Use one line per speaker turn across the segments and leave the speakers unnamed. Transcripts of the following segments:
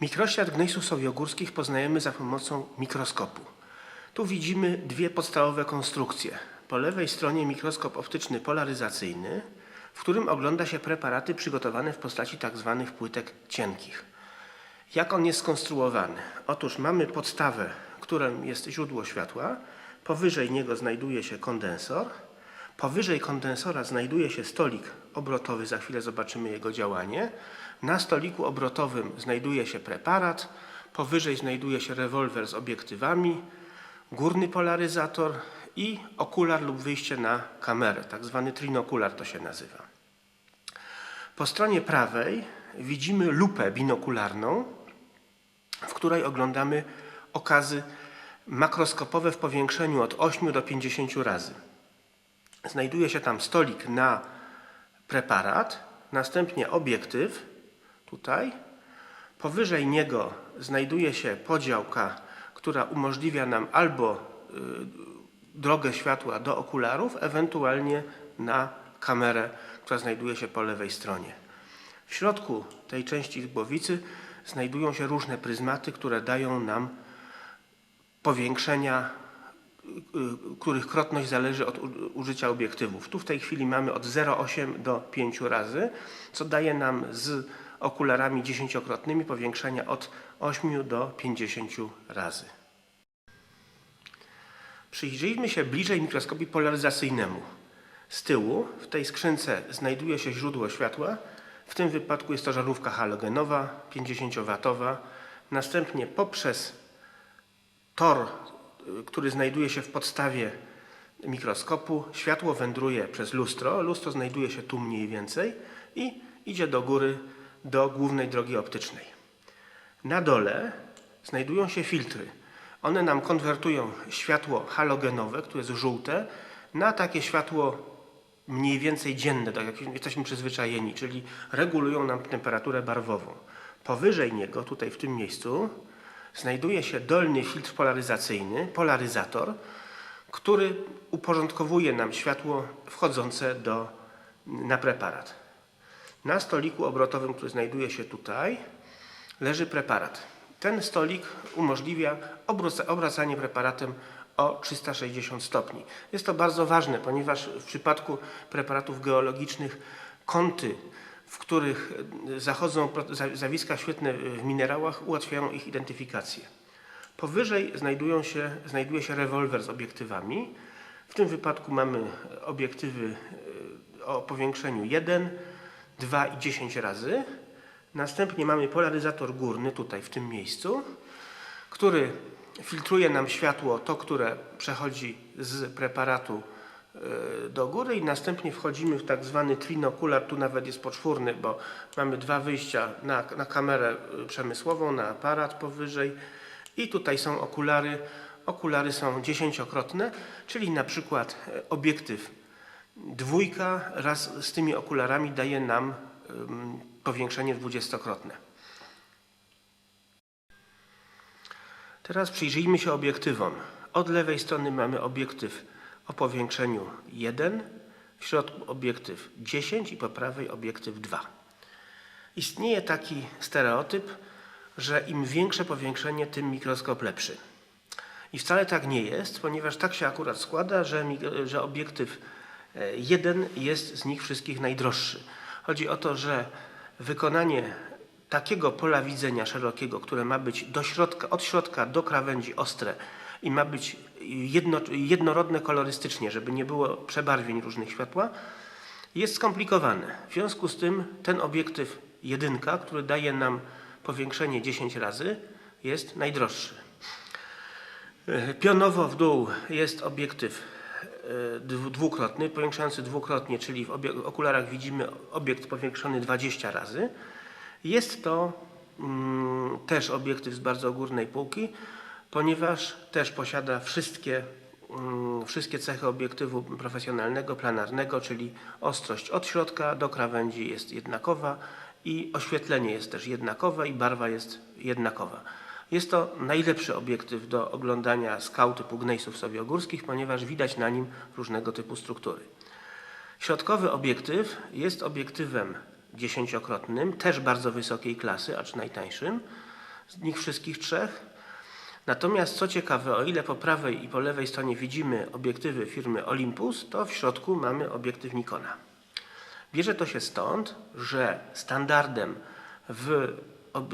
Mikroświat gnejsów sowiogórskich poznajemy za pomocą mikroskopu. Tu widzimy dwie podstawowe konstrukcje. Po lewej stronie mikroskop optyczny polaryzacyjny, w którym ogląda się preparaty przygotowane w postaci tzw. płytek cienkich. Jak on jest skonstruowany? Otóż mamy podstawę, którą jest źródło światła, powyżej niego znajduje się kondensor, powyżej kondensora znajduje się stolik obrotowy, za chwilę zobaczymy jego działanie. Na stoliku obrotowym znajduje się preparat, powyżej znajduje się rewolwer z obiektywami, górny polaryzator i okular lub wyjście na kamerę, tak zwany trinokular to się nazywa. Po stronie prawej widzimy lupę binokularną, w której oglądamy okazy makroskopowe w powiększeniu od 8 do 50 razy. Znajduje się tam stolik na preparat, następnie obiektyw, tutaj. Powyżej niego znajduje się podziałka, która umożliwia nam albo y, drogę światła do okularów, ewentualnie na kamerę, która znajduje się po lewej stronie. W środku tej części głowicy znajdują się różne pryzmaty, które dają nam powiększenia, y, których krotność zależy od użycia obiektywów. Tu w tej chwili mamy od 0,8 do 5 razy, co daje nam z okularami dziesięciokrotnymi powiększenia od 8 do 50 razy. Przyjrzyjmy się bliżej mikroskopii polaryzacyjnemu. Z tyłu w tej skrzynce znajduje się źródło światła. W tym wypadku jest to żarówka halogenowa 50W. Następnie poprzez tor, który znajduje się w podstawie mikroskopu, światło wędruje przez lustro. Lustro znajduje się tu mniej więcej i idzie do góry do głównej drogi optycznej. Na dole znajdują się filtry. One nam konwertują światło halogenowe, które jest żółte, na takie światło mniej więcej dzienne, tak jak jesteśmy przyzwyczajeni, czyli regulują nam temperaturę barwową. Powyżej niego, tutaj w tym miejscu, znajduje się dolny filtr polaryzacyjny, polaryzator, który uporządkowuje nam światło wchodzące do, na preparat. Na stoliku obrotowym, który znajduje się tutaj, leży preparat. Ten stolik umożliwia obracanie preparatem o 360 stopni. Jest to bardzo ważne, ponieważ w przypadku preparatów geologicznych kąty, w których e, zachodzą pro- za- zjawiska świetne w minerałach, ułatwiają ich identyfikację. Powyżej znajdują się, znajduje się rewolwer z obiektywami. W tym wypadku mamy obiektywy e, o powiększeniu 1, 2 i 10 razy. Następnie mamy polaryzator górny tutaj w tym miejscu, który filtruje nam światło, to które przechodzi z preparatu e, do góry i następnie wchodzimy w tak zwany trinokular, tu nawet jest poczwórny, bo mamy dwa wyjścia na, na kamerę e, przemysłową, na aparat powyżej i tutaj są okulary. Okulary są dziesięciokrotne, czyli na przykład e, obiektyw dwójka raz z tymi okularami daje nam powiększenie dwudziestokrotne. Teraz przyjrzyjmy się obiektywom. Od lewej strony mamy obiektyw o powiększeniu 1, w środku obiektyw 10 i po prawej obiektyw 2. Istnieje taki stereotyp, że im większe powiększenie, tym mikroskop lepszy. I wcale tak nie jest, ponieważ tak się akurat składa, że, że obiektyw jeden jest z nich wszystkich najdroższy. Chodzi o to, że wykonanie takiego pola widzenia szerokiego, które ma być do środka, od środka do krawędzi ostre i ma być jedno, jednorodne kolorystycznie, żeby nie było przebarwień różnych światła, jest skomplikowane. W związku z tym ten obiektyw jedynka, który daje nam powiększenie 10 razy, jest najdroższy. E, Pionowo w dół jest obiektyw e, dwukrotny, powiększający dwukrotnie, czyli w okularach widzimy obiekt powiększony 20 razy. Jest to mm, też obiektyw z bardzo górnej półki, ponieważ też posiada wszystkie, mm, wszystkie cechy obiektywu profesjonalnego, planarnego, czyli ostrość od środka do krawędzi jest jednakowa i oświetlenie jest też jednakowe i barwa jest jednakowa. Jest to najlepszy obiektyw do oglądania skał typu gnejsów sowiogórskich, ponieważ widać na nim różnego typu struktury. Środkowy obiektyw jest obiektywem dziesięciokrotnym, też bardzo wysokiej klasy, acz najtańszym. z nich wszystkich trzech. Natomiast co ciekawe, o ile po prawej i po lewej stronie widzimy obiektywy firmy Olympus, to w środku mamy obiektyw Nikona. Bierze to się stąd, że standardem w,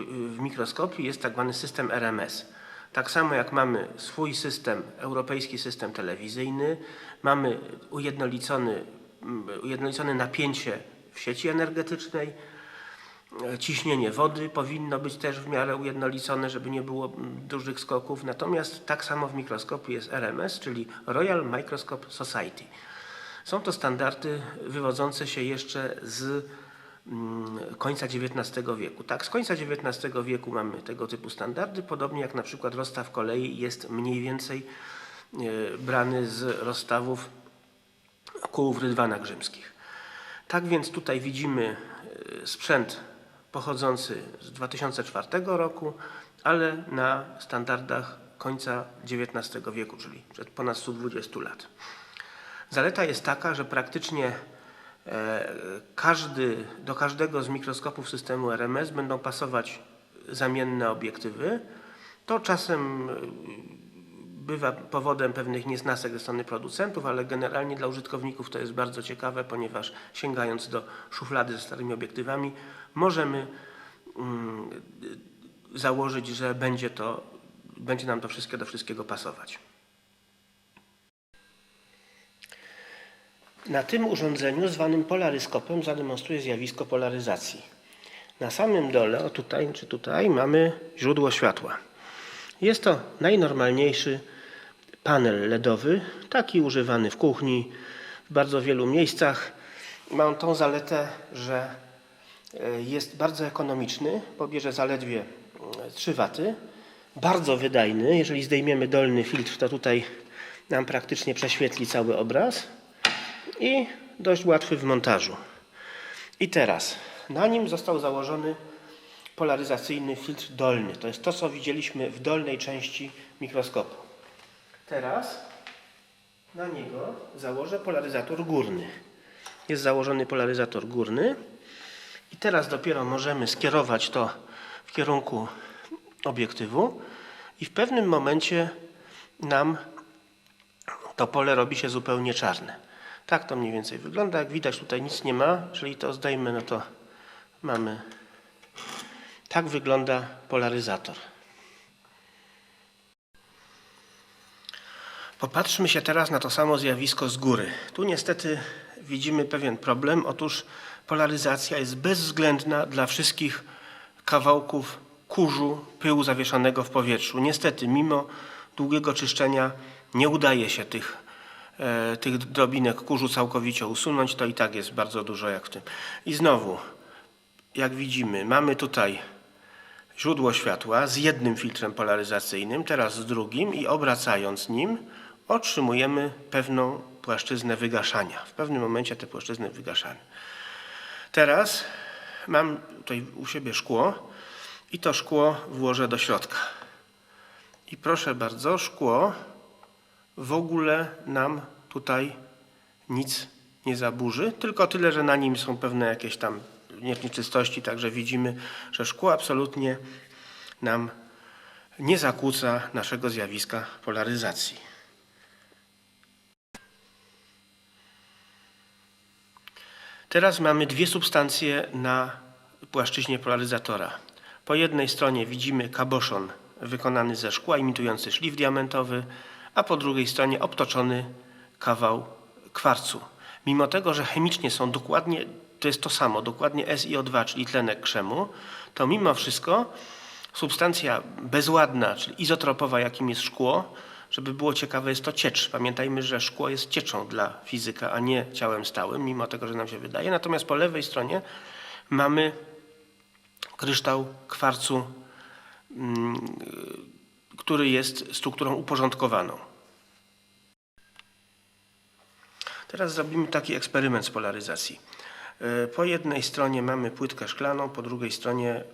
w mikroskopii jest tak zwany system RMS. Tak samo jak mamy swój system, europejski system telewizyjny, mamy ujednolicony, mm, ujednolicone napięcie w sieci energetycznej, ciśnienie wody powinno być też w miarę ujednolicone, żeby nie było mm, dużych skoków. Natomiast tak samo w mikroskopii jest RMS, czyli Royal Microscope Society. Są to standardy wywodzące się jeszcze z końca XIX wieku. Tak, z końca XIX wieku mamy tego typu standardy, podobnie jak na przykład rozstaw kolei jest mniej więcej e, brany z rozstawów kółów rydwanach rzymskich. Tak więc tutaj widzimy e, sprzęt pochodzący z 2004 roku, ale na standardach końca XIX wieku, czyli przed ponad 120 lat. Zaleta jest taka, że praktycznie każdy, do każdego z mikroskopów systemu RMS będą pasować zamienne obiektywy. To czasem e, bywa powodem pewnych niesnasek ze strony producentów, ale generalnie dla użytkowników to jest bardzo ciekawe, ponieważ sięgając do szuflady ze starymi obiektywami, możemy mm, założyć, że będzie, to, będzie nam to wszystkie do wszystkiego pasować. Na tym urządzeniu zwanym polaryskopem zademonstruję zjawisko polaryzacji. Na samym dole, o tutaj czy tutaj, mamy źródło światła. Jest to najnormalniejszy panel LEDowy, taki używany w kuchni, w bardzo wielu miejscach. Ma on tą zaletę, że e, jest bardzo ekonomiczny, pobierze zaledwie e, 3 waty, bardzo wydajny. Jeżeli zdejmiemy dolny filtr, to tutaj nam praktycznie prześwietli cały obraz i dość łatwy w montażu. I teraz na nim został założony polaryzacyjny filtr dolny. To jest to, co widzieliśmy w dolnej części mikroskopu. Teraz na niego założę polaryzator górny. Jest założony polaryzator górny i teraz dopiero możemy skierować to w kierunku obiektywu i w pewnym momencie nam to pole robi się zupełnie czarne. Tak to mniej więcej wygląda. Jak widać tutaj nic nie ma, jeżeli to zdejmę, no to mamy. Tak wygląda polaryzator. Popatrzmy się teraz na to samo zjawisko z góry. Tu niestety widzimy pewien problem. Otóż polaryzacja jest bezwzględna dla wszystkich kawałków kurzu, pyłu zawieszonego w powietrzu. Niestety, mimo długiego czyszczenia nie udaje się tych, tych drobinek kurzu całkowicie usunąć. To i tak jest bardzo dużo jak w tym. I znowu, jak widzimy, mamy tutaj źródło światła z jednym filtrem polaryzacyjnym, teraz z drugim i obracając nim otrzymujemy pewną płaszczyznę wygaszania. W pewnym momencie te płaszczyzny wygaszamy. Teraz mam tutaj u siebie szkło i to szkło włożę do środka. I proszę bardzo, szkło w ogóle nam tutaj nic nie zaburzy, tylko tyle, że na nim są pewne jakieś tam nieczystości, także widzimy, że szkło absolutnie nam nie zakłóca naszego zjawiska polaryzacji. Teraz mamy dwie substancje na płaszczyźnie polaryzatora. Po jednej stronie widzimy kaboszon wykonany ze szkła, imitujący szlif diamentowy, a po drugiej stronie obtoczony kawał kwarcu. Mimo tego, że chemicznie są dokładnie, to jest to samo, dokładnie SiO2, czyli tlenek krzemu, to mimo wszystko substancja bezładna, czyli izotropowa, jakim jest szkło, żeby było ciekawe, jest to ciecz. Pamiętajmy, że szkło jest cieczą dla fizyka, a nie ciałem stałym, mimo tego, że nam się wydaje. Natomiast po lewej stronie mamy kryształ kwarcu, mm, który jest strukturą uporządkowaną. Teraz zrobimy taki eksperyment z polaryzacji. E, Po jednej stronie mamy płytkę szklaną, po drugiej stronie y,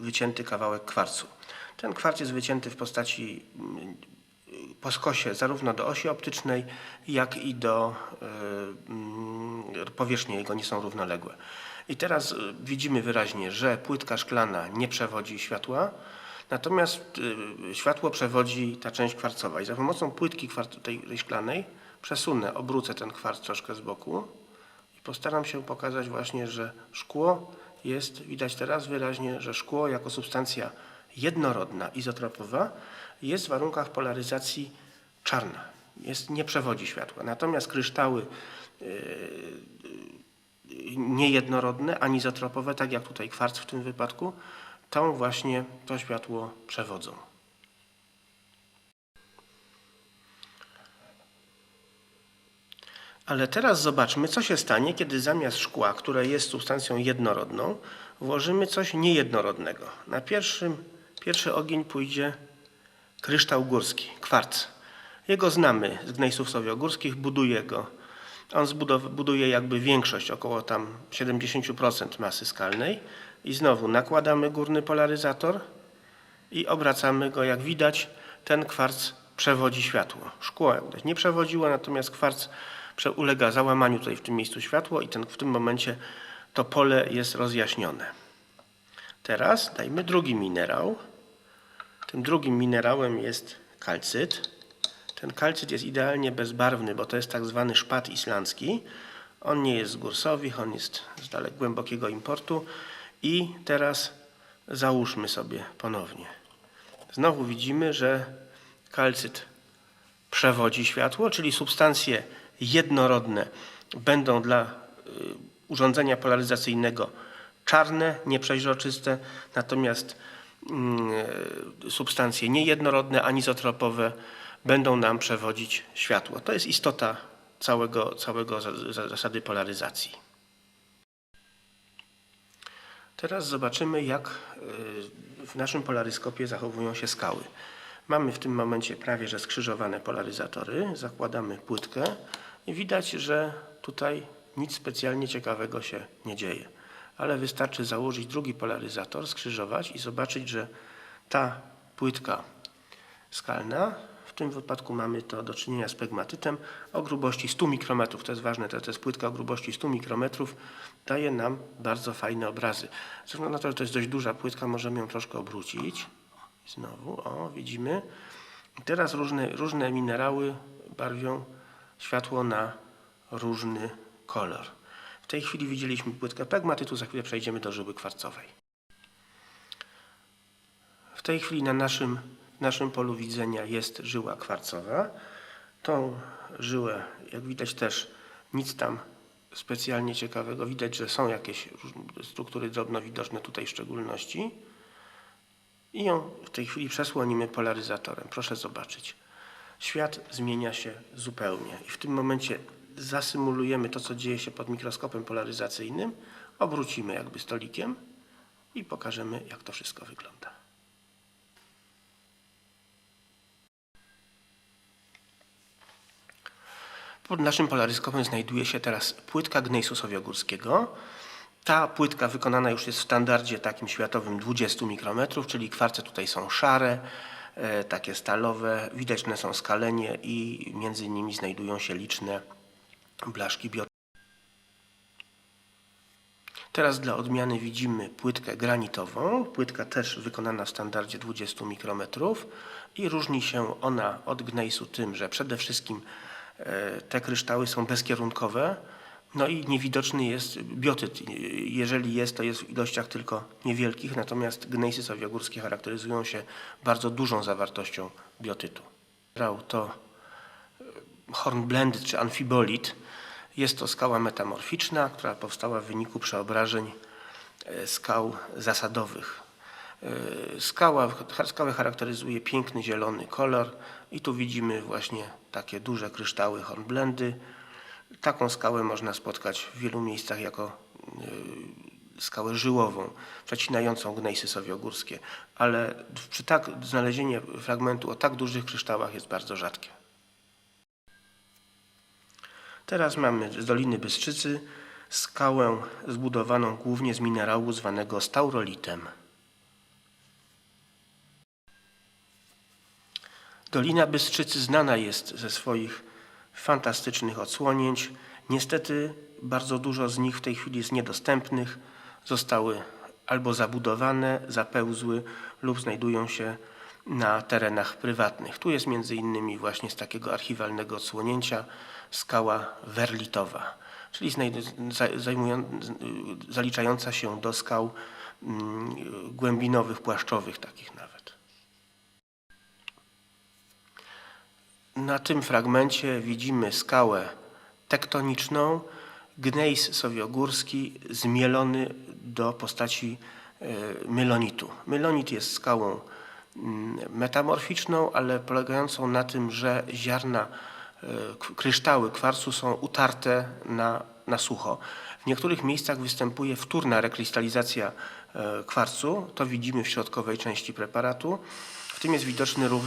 wycięty kawałek kwarcu. Ten kwarc jest wycięty w postaci mm, po skosie zarówno do osi optycznej, jak i do powierzchni jego nie są równoległe. I teraz widzimy wyraźnie, że płytka szklana nie przewodzi światła, Natomiast y, światło przewodzi ta część kwarcowa i za pomocą płytki tej, tej szklanej przesunę, obrócę ten kwarc troszkę z boku i postaram się pokazać właśnie, że szkło jest, widać teraz wyraźnie, że szkło jako substancja jednorodna, izotropowa jest w warunkach polaryzacji czarna. Jest, nie przewodzi światła. Natomiast kryształy niejednorodne, anizotropowe, tak jak tutaj kwarc w tym wypadku, tą właśnie to światło przewodzą. Ale teraz zobaczmy, co się stanie, kiedy zamiast szkła, które jest substancją jednorodną, włożymy coś niejednorodnego. Na pierwszym, pierwszy ogień pójdzie kryształ górski, kwarc. Jego znamy z gnejsów sowiogórskich, buduje go. On buduje jakby większość, około tam 70% masy skalnej. I znowu nakładamy górny polaryzator i obracamy go. Jak widać, ten kwarc przewodzi światło. Szkło nie przewodziło, natomiast kwarc ulega załamaniu tutaj w tym miejscu światło i ten, w tym momencie to pole jest rozjaśnione. Teraz dajmy drugi minerał. Tym drugim minerałem jest kalcyt. Ten kalcyt jest idealnie bezbarwny, bo to jest tak zwany szpat islandzki. On nie jest z gór Sowich, on jest z dalek głębokiego importu. I teraz załóżmy sobie ponownie. Znowu widzimy, że kalcyt przewodzi światło, czyli substancje jednorodne będą dla y, urządzenia polaryzacyjnego czarne, nieprzeźroczyste, natomiast mm, y, substancje niejednorodne, anizotropowe będą nam przewodzić światło. To jest istota całego, całego za- za- zasady polaryzacji. Teraz zobaczymy, jak y, w naszym polaryskopie zachowują się skały. Mamy w tym momencie prawie że skrzyżowane polaryzatory. Zakładamy płytkę i widać, że tutaj nic specjalnie ciekawego się nie dzieje. Ale wystarczy założyć drugi polaryzator, skrzyżować i zobaczyć, że ta płytka skalna, w tym wypadku mamy to do czynienia z pegmatytem o grubości 100 mikrometrów, to jest ważne, to, jest płytka o grubości 100 mikrometrów, daje nam bardzo fajne obrazy. Ze względu na to, że to jest dość duża płytka, możemy ją troszkę obrócić. Znowu, o, widzimy. Teraz różne, różne minerały barwią światło na różny kolor. W tej chwili widzieliśmy płytkę pegmatytu, za chwilę przejdziemy do żyły kwarcowej. W tej chwili na naszym, naszym polu widzenia jest żyła kwarcowa. Tą żyłę, jak widać też nic tam specjalnie ciekawego. Widać, że są jakieś struktury drobno widoczne tutaj w szczególności. I ją w tej chwili przesłonimy polaryzatorem. Proszę zobaczyć. Świat zmienia się zupełnie. I w tym momencie zasymulujemy to, co dzieje się pod mikroskopem polaryzacyjnym, obrócimy jakby stolikiem i pokażemy, jak to wszystko wygląda. Pod naszym polaryskopem znajduje się teraz płytka gnejsu sowiogórskiego. Ta płytka wykonana już jest w standardzie takim światowym 20 mikrometrów, czyli kwarce tutaj są szare, e, takie stalowe, widoczne są skalenie i między nimi znajdują się liczne blaszki bio. Teraz dla odmiany widzimy płytkę granitową. Płytka też wykonana w standardzie 20 mikrometrów i różni się ona od gnejsu tym, że przede wszystkim te kryształy są bezkierunkowe, no i niewidoczny jest biotyt. Jeżeli jest, to jest w ilościach tylko niewielkich, natomiast gnejsy sowiogórskie charakteryzują się bardzo dużą zawartością biotytu. Rał to hornblended czy amfibolit. Jest to skała metamorficzna, która powstała w wyniku przeobrażeń e, skał zasadowych. E, Skała, skałę charakteryzuje piękny zielony kolor i tu widzimy właśnie takie duże kryształy hornblendy. Taką skałę można spotkać w wielu miejscach jako y, skałę żyłową, przecinającą gnejsy sowiogórskie, ale przy tak, znalezienie fragmentu o tak dużych kryształach jest bardzo rzadkie. Teraz mamy z Doliny Bystrzycy skałę zbudowaną głównie z minerału zwanego staurolitem. Dolina Bystrzycy znana jest ze swoich fantastycznych odsłonięć. Niestety bardzo dużo z nich w tej chwili jest niedostępnych. Zostały albo zabudowane, zapełzły lub znajdują się na terenach prywatnych. Tu jest między innymi właśnie z takiego archiwalnego odsłonięcia skała werlitowa, czyli zaliczająca się do skał mm, głębinowych, płaszczowych takich nawet. Na tym widzimy skałę tektoniczną, gnejs sowiogórski zmielony do postaci e, mylonitu. Mylonit jest skałą mm, metamorficzną, ale polegającą na tym, że ziarna, e, kryształy kwarcu są utarte na, na sucho. W niektórych miejscach występuje wtórna rekrystalizacja e, kwarcu, to widzimy w środkowej części preparatu. W tym jest widoczny również